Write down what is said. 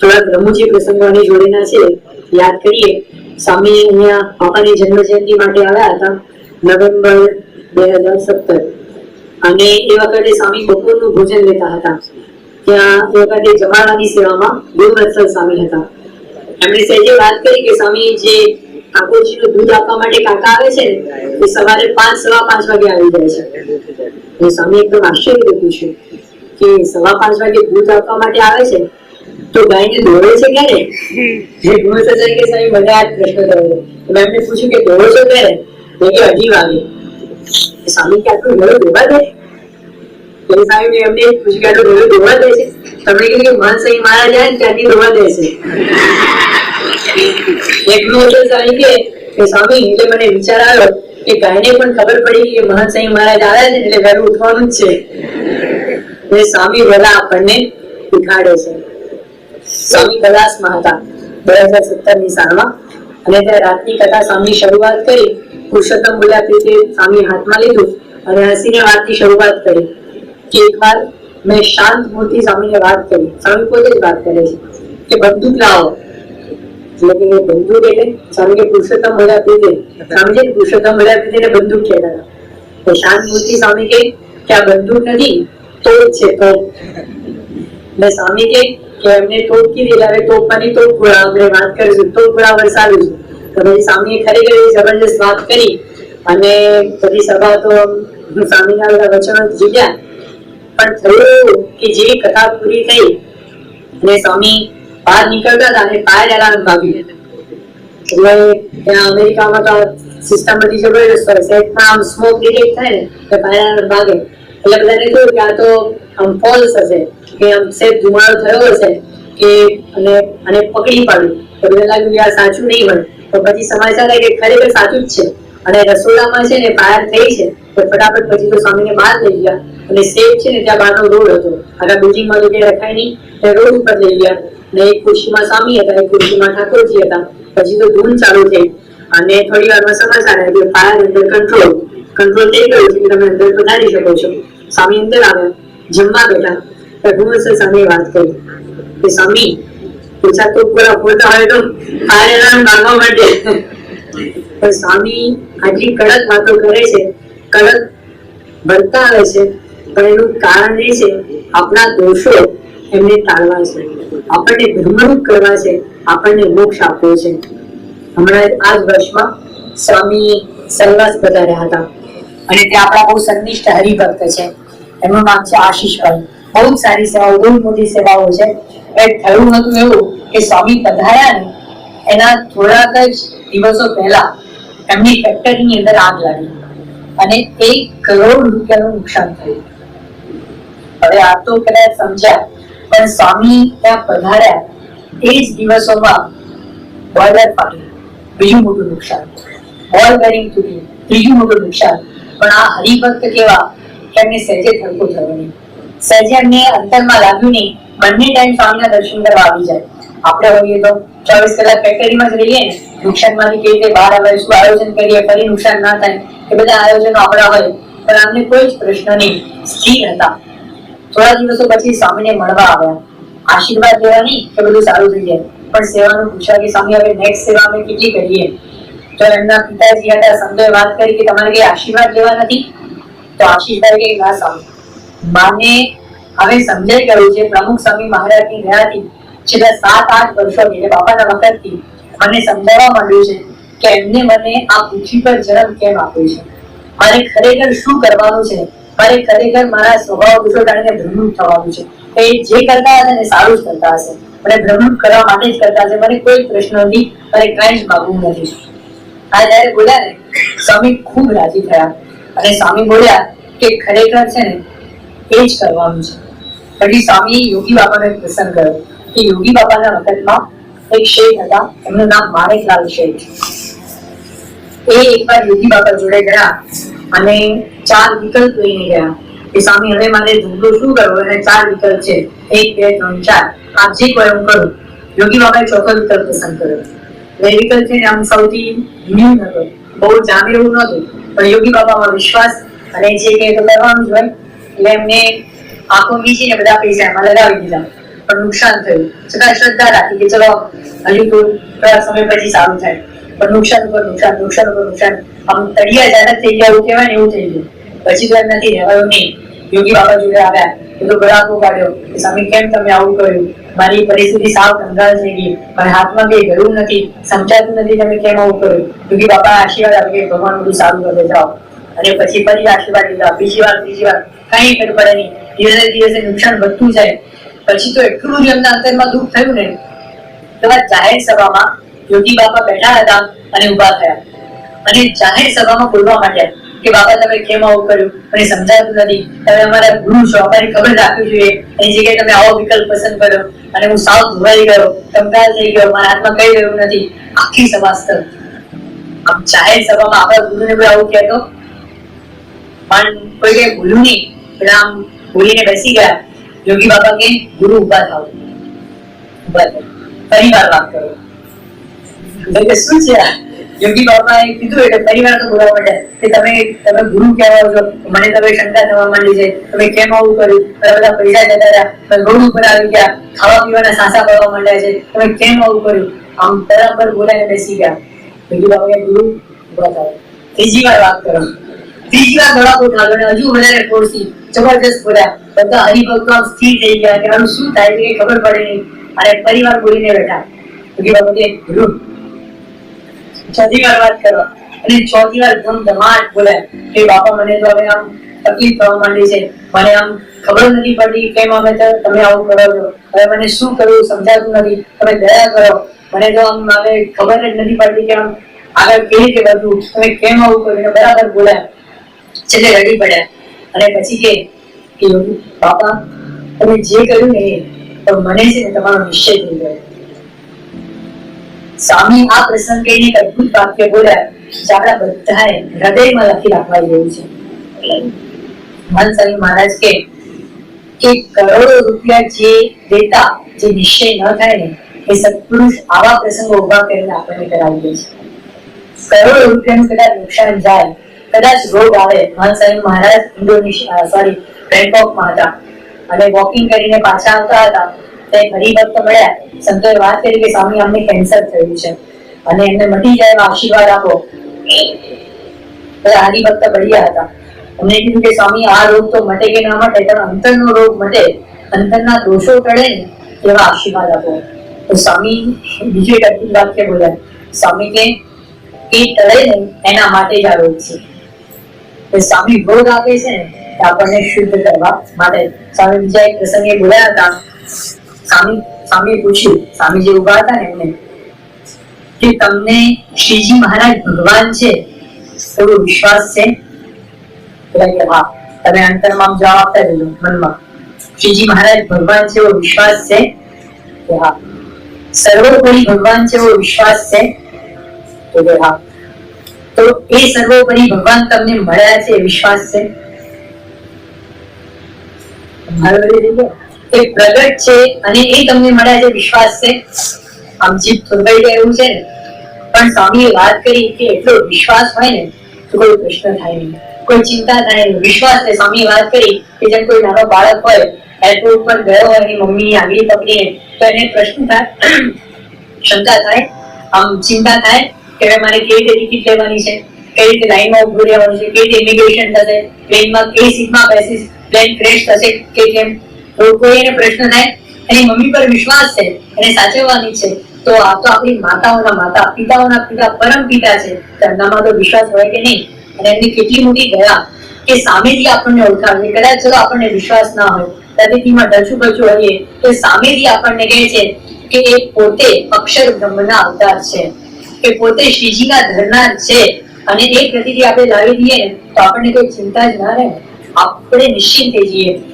થોડા બ્રહ્મજી પ્રસંગોની જોડેના છે, યાદ કરીએ. સ્વામી અહીંયા પાપાની જન્મ જયંતિ માટે આવ્યા હતા, નવેમ્બર બે હજાર સત્તર. અને એ વખતે સ્વામી બપોરનું ભોજન લેતા હતા. ત્યાં એ વખતે જમાડાની સેવામાં ગુરુવત્સલ સ્વામી હતા. એમણે સહેજે વાત કરી કે, સ્વામી, જે ઠાકોરજીનું દૂધ આપવા માટે કાકા આવે છે એ સવારે પાંચ, સવા પાંચ વાગે આવી જાય છે. એ સ્વામી એકદમ આશ્ચર્ય પૂછ્યું કે સવા પાંચ વાગે દૂધ આપવા માટે આવે છે? તો ગાયને દોડે છે ક્યારે? જે ગુરુ સજાય કે સાહેબ મને આ પ્રશ્ન કર્યો તો મેં એમને પૂછ્યું કે દોડો છો ક્યારે? તો કે અઢી વાગે સ્વામી કે આટલું વહેલું દોવા દે. તો સાહેબ એમને પૂછ્યું કે આટલું વહેલું દોવા દે છે. તમને કીધું કે મન સહી મારા જાય ને ત્યાંથી દોવા દે છે. એકનું વચન સાહેબ કે સ્વામી એટલે મને વિચાર આવ્યો કે ગાયને પણ ખબર પડી કે મહંત સાંઈ મહારાજ આવ્યા છે એટલે વહેલું ઉઠવાનું જ છે. એટલે સ્વામી વહેલા આપણને ઉઠાડે છે. સ્વામી કૈલાસમાં હતા બે હજાર સત્તરની સાલમાં. અને ત્યાં રાતની કથા સ્વામી શરૂઆત કરી, પુરુષોત્તમ પ્રીતિ સ્વામી હાથમાં લીધું અને હસીને વાતની શરૂઆત કરી. કે એકવાર મેં શાંત મૂર્તિ સ્વામીને વાત કરી. સ્વામી પોતે જ વાત કરે છે કે બંદૂક લાવો. એટલે કે બંદૂક એટલે સ્વામી કે પુરુષોત્તમ પ્રીતિ સ્વામીજી પુરુષોત્તમ પ્રીતિ ને બંદૂક કહેતા હતા. તો શાંત મૂર્તિ સ્વામી કે, આ બંદૂક નથી તોપ છે તોપ એટલે સ્વામી કે એમને તોપ કીધી એટલે તોપવાની તોપ ગોળા આપણે વાત કરીશું તોપ ગોળા વરસાવીશું તો પછી સ્વામીએ ખરેખર જબરજસ્ત વાત કરી અને બધી સભા તો સ્વામીના બધા વચનો જીત્યા. પણ થયું કે જેવી કથા પૂરી થઈ અને સ્વામી બહાર નીકળતા હતા અને પાયર એલાર્મ ભાગી એટલે ત્યાં અમેરિકામાં તો સિસ્ટમ બધી જબરજસ્ત હોય. છે આમ સ્મોક ડિટેક્ટ થાય ને, તો પાયર એલાર્મ વાગે એટલે બધાને કહ્યું આ તો આમ ફોલ્સ હશે કે આમ સેફ ધુમાડો થયો હશે કે અને અને પકડી પાડ્યું. તો મને લાગ્યું કે આ સાચું નહીં હોય. તો પછી સમાચાર કે ખરેખર સાચું જ છે. અને રસોડામાં છે ને ફાયર થઈ છે. તો ફટાફટ પછી તો સ્વામીને બહાર લઈ ગયા. અને સેફ છે ને ત્યાં બહારનો રોડ હતો. આગળ બિલ્ડિંગમાં તો ક્યાંય રખાય નહીં. તે રોડ ઉપર લઈ ગયા. અને એક ખુરશીમાં સ્વામી હતા, એક ખુરશીમાં ઠાકોરજી હતા. પછી તો ધૂન ચાલુ થઈ. અને થોડી વારમાં સમાચાર આવ્યો. કે ફાયર અંડર કંટ્રોલ કંટ્રોલ થઈ ગયું છે તમે અંદર પધારી શકો છો. સ્વામી અંદર આવ્યા જમવા બેઠા. રઘુવંશે સામે વાત કરી. કે સ્વામી, પૂછા તો પૂરા ખોટા હોય તો એલાર્મ ભાગવા માટે. પણ સ્વામી આટલી કડક વાતો કરે છે, કડક ભરતા આવે છે, પણ એનું કારણ એ છે, આપણા દોષો એમને ટાળવા છે. આપણને ધર્મરૂપ કરવા છે, આપણને મોક્ષ આપવો છે. હમણાં આ જ વર્ષમાં સ્વામી સલવાસ પધાર્યા હતા. અને તે આપણા બહુ સંનિષ્ઠ હરિભક્ત છે. એમનું નામ છે આશીષભાઈ. બહુ જ સારી સેવાઓ બહુ મોટી સેવાઓ છે. એ થયું હતું એવું કે સ્વામી પધાર્યા ને એના થોડાક જ દિવસો પહેલા એમની ફેક્ટરીની અંદર આગ લાગી અને એક કરોડ રૂપિયાનું નુકસાન થયું. હવે આ તો કદાચ સમજ્યા, પણ સ્વામી ત્યાં પધાર્યા એ જ દિવસોમાં બોઈલર ફાટ્યું બીજું મોટું નુકસાન. બોલ બેરિંગ તૂટ્યું ત્રીજું મોટું નુકસાન. પણ આ હરિભક્ત કેવા? એમને સહેજે થડકો થયો નહીં સહેજે એમને અંતરમાં લાગ્યું નહીં બંને ટાઈમ સ્વામીના દર્શન કરવા આવી જાય. આપણે હોઈએ તો ચોવીસ કલાક ફેક્ટરીમાં જ રહીએ ને, નુકસાનમાંથી કેવી રીતે બહાર આવે, શું આયોજન કરીએ, ફરી નુકસાન ના થાય, એ બધા આયોજનો આપણા હોય. પણ આમને કોઈ જ પ્રશ્ન નહીં. સ્થિર હતા. થોડા દિવસો પછી સ્વામીને મળવા આવ્યા. આશીર્વાદ લેવા નહીં કે બધું સારું થઈ જાય. પણ સેવાનું પૂછ્યા કે, સ્વામી, હવે નેક્સ્ટ સેવા અમે કેટલી કરીએ? તો પિતાજી હતા, સંતોએ વાત કરી કે તમારે કઈ આશીર્વાદ લેવા નથી? તો આશીષભાઈ કઈ ના સ્વામી માને હવે સમજાઈ ગયું છે, પ્રમુખ સ્વામી મહારાજની દયાથી છેલ્લા સાત, આઠ વર્ષોથી એટલે બાપાના વખતથી મને સમજાવવા માંડ્યું છે કે એમને મને આ પૃથ્વી પર જન્મ કેમ આપ્યો છે? મારે ખરેખર શું કરવાનું છે? મારે ખરેખર મારા સ્વભાવ દોષો ટાળીને ભ્રમરૂપ થવાનું છે. તો એ જે કરતા હશે ને સારું જ કરતા હશે. મને ભ્રમરૂપ કરવા માટે જ કરતા હશે. મને કોઈ પ્રશ્ન નથી મારે કાંઈ જ માગવું નથી. આ જયારે બોલ્યા ને, સ્વામી ખૂબ રાજી થયા. અને સ્વામી બોલ્યા કે ખરેખર છે ને, એ જ કરવાનું છે. પછી સ્વામી યોગી બાબાને પ્રસંગ કર્યો કે યોગી બાબાના વખતમાં એક શેઠ હતા, એમનું નામ માણેકલાલ શેઠ. એ એકવાર યોગી બાપા જોડે ગયા અને ચાર વિકલ્પ લઈને ગયા કે સ્વામી, હવે મારે ધંધો શું કરવો? અને ચાર વિકલ્પ છે. એક, બે, ત્રણ, ચાર. આપ જે કોઈ હું કરું, યોગી બાબાએ ચોથો વિકલ્પ પસંદ કર્યો. એટલે છે આમ સૌથી ન્યૂ હતો બહુ જામી રહ્યું નહોતું પણ યોગી બાબામાં વિશ્વાસ અને જે કે તો કરવાનું જ હોય, એટલે એમને આંખો મીચીને બધા પૈસા એમાં લગાવી દીધા. પણ નુકસાન થયું. છતાં શ્રદ્ધા રાખી કે ચલો, હજી તો થોડા સમય પછી સારું થાય. પણ નુકસાન ઉપર નુકસાન નુકસાન ઉપર નુકસાન. આમ તળિયા જાહેર થઈ ગયા એવું કહેવાય ને એવું થઈ ગયું. પછી તો એમ નથી રહેવાયું નહીં. યોગી બાબા જોડે આવ્યા. બધો ગળાકો કાઢ્યો સ્વામી કેમ તમે આવું કર્યું? મારી પરિસ્થિતિ સાવ કંગાળ થઈ ગઈ. મારા હાથમાં કઈ ગયું નથી. સમજાતું નથી તમે કેમ આવું કર્યું યોગી બાપા, આશીર્વાદ આપે કે ભગવાન બધું સારું કરે, જાઓ. અને પછી ફરી આશીર્વાદ લીધા. બીજી વાર, ત્રીજી વાર. કઈ ફેર પડે નહીં. દિવસે દિવસે નુકસાન વધતું જાય. પછી તો એટલું જ એમના અંતરમાં દુઃખ થયું ને. તો જાહેર સભામાં યોગી બાપા બેઠા હતા અને ઊભા થયા. અને જાહેર સભામાં બોલવા માંડ્યા. કે બાબા તમે કેમ આવું કર્યું? મને સમજાતું નથી. તમે અમારા ગુરુ છો, અમારી ખબર રાખવી જોઈએ. એની જગ્યાએ તમે આવો વિકલ્પ પસંદ કર્યો અને હું સાવ ધોવાઈ ગયો. કંગાળ થઈ ગયો. મારા હાથમાં કઈ રહ્યું નથી. આખી સભા સ્તર આમ જાહેર સભામાં આપણા ગુરુને કોઈ આવું કહેતો? પણ કોઈ કઈ ભૂલ્યું નહીં. એટલે આમ બોલીને બેસી ગયા. યોગી બાબા કે, ગુરુ ઊભા થાવ ઊભા થાવ ફરી વાત કરો. એટલે શું છે આ? યોગી એ કીધું એટલે પરિવાર તો બોલવા માંડ્યા કે તમે તમે ગુરુ કહેવા છો? મને તમે શંકા થવા માંડી છે. તમે કેમ આવું કર્યું? તમે બધા પૈસા જતા રહ્યા. રોડ ઉપર આવી ગયા. ખાવા પીવાના સાસા પડવા માંડ્યા છે. તમે કેમ આવું કર્યું? આમ બરાબર બોલાઈને બેસી ગયા. યોગી બાબાએ ગુરુ થાવ ત્રીજી વાર વાત કરો. ત્રીજી વાર ધડાકો કોઈ અને હજુ વધારે ફોર્સી જબરજસ્ત બોલ્યા. બધા હરિભક્તો સ્થિર થઈ ગયા. કે આનું શું થાય એ ખબર પડે નહીં. અને પરિવાર બોલીને બેઠા. યોગી બાબા ગુરુ ચોથી વાર વાત કરો. અને ચોથી વાર ધમધમાટ બોલે કે બાપા, મને તો હવે આમ તકલીફ થવા માંડી છે. મને આમ ખબર નથી પડતી કેમ અમે તમે આવું કરો છો. હવે મને શું કરવું સમજાતું નથી. તમે દયા કરો. મને તો આમ હવે ખબર જ નથી પડતી કે આમ આગળ કેવી રીતે બધું તમે કેમ આવું કર્યું બરાબર બોલ્યા. છેલ્લે રડી પડ્યા. અને પછી કે બાપા, તમે જે કર્યું ને તો મને છે ને તમારો નિશ્ચય થઈ ગયો. સ્વામી આ પ્રસંગ એક અદભુત વાક્ય બોલ્યા જે આપણા બધાએ હૃદયમાં લખી રાખવા જેવું છે. મન મહારાજ કે કે કરોડો રૂપિયા જે દેતા, જે નિશ્ચય ન થાય ને, એ સત્પુરુષ આવા પ્રસંગો ઊભા કરીને આપણને કરાવી દે છે. કરોડો રૂપિયાનું કદાચ નુકસાન જાય, કદાચ રોગ આવે, મન સ્વામી મહારાજ ઇન્ડોનેશિયા સોરી બેંકોકમાં હતા. અને વોકિંગ કરીને પાછા આવતા હતા. તે હરિભક્ત મળ્યા. સંતોએ વાત કરી કે, સ્વામી, અમને કેન્સર થયું છે. અને એમને મટી જાય આશીર્વાદ આપો. હરિભક્ત બળિયા હતા. અમને કીધું કે, સ્વામી, આ રોગ તો મટે કે ના મટે? પણ અંતરનો રોગ મટે. અંતરના દોષો ટળે ને એવા આશીર્વાદ આપો. તો સ્વામી બીજું એક વાક્ય બોલ્યા. સ્વામી, કે, એ ટળે ને, એના માટે જ આ રોગ છે. સ્વામી ભોગ આપે છે ને આપણને શુદ્ધ કરવા માટે. સ્વામી બીજા એક પ્રસંગે બોલ્યા હતા. સ્વામી સ્વામીએ પૂછ્યું. સ્વામી જે ઊભા હતા ને એમને. કે તમને શ્રીજી મહારાજ ભગવાન છે? એવો વિશ્વાસ છે? એટલે કે, હા. તમે અંતરમાં આમ જવાબ આપતા રહેજો મનમાં. શ્રીજી મહારાજ, ભગવાન છે એવો વિશ્વાસ છે? કે હા. સર્વોપરી ભગવાન છે એવો વિશ્વાસ છે? તો કે હા. તો, એ સર્વોપરી ભગવાન તમને મળ્યા છે એ વિશ્વાસ છે? મારો બધી જગ્યા. એ પ્રગટ છે અને એ તમને મળ્યા છે, વિશ્વાસ છે. આમ જીભ થોભાઈ જાય એવું છે ને? પણ સ્વામીએ વાત કરી કે એટલો વિશ્વાસ હોય ને, તો કોઈ પ્રશ્ન થાય નહીં. કોઈ ચિંતા થાય નહીં. વિશ્વાસ છે, સ્વામીએ વાત કરી કે જેમ કોઈ નાનો બાળક હોય એરપોર્ટ પર ગયો હોય એની મમ્મી આંગળી પકડીએ તો એને પ્રશ્ન થાય, શંકા થાય, આમ ચિંતા થાય કે હવે મારે કેવી રીતે ટિકિટ લેવાની છે? કઈ રીતે લાઈનમાં ઉભું રહેવાનું છે? કઈ રીતે ઇમિગ્રેશન થશે? પ્લેનમાં કઈ સીટમાં બેસીશ પ્લેન ક્રેશ થશે કે કેમ? કોઈ એને પ્રશ્ન થાય, એની મમ્મી પર વિશ્વાસ છે, એને સાચવવાની છે, તો આ તો આપણી માતાઓના માતા, પિતાઓના પિતા, પરમ પિતા છે. તેમનામાં તો વિશ્વાસ હોય કે નહીં? અને એમની કેટલી મોટી દયા કે સામેથી આપણને ઓળખાવે. કદાચ ચલો આપણને વિશ્વાસ ના હોય પ્રતિથિમાં ડચું બચું હોઈએ, તો સામેથી આપણને કહે છે કે એ પોતે અક્ષર બ્રહ્મના અવતાર છે. કે પોતે શ્રીજીના ધરનાર છે. અને એ પ્રતિથી આપણે લાવી દઈએ, તો આપણને કોઈ ચિંતા જ ના રહે. આપણે નિશ્ચિંત થઈ જઈએ.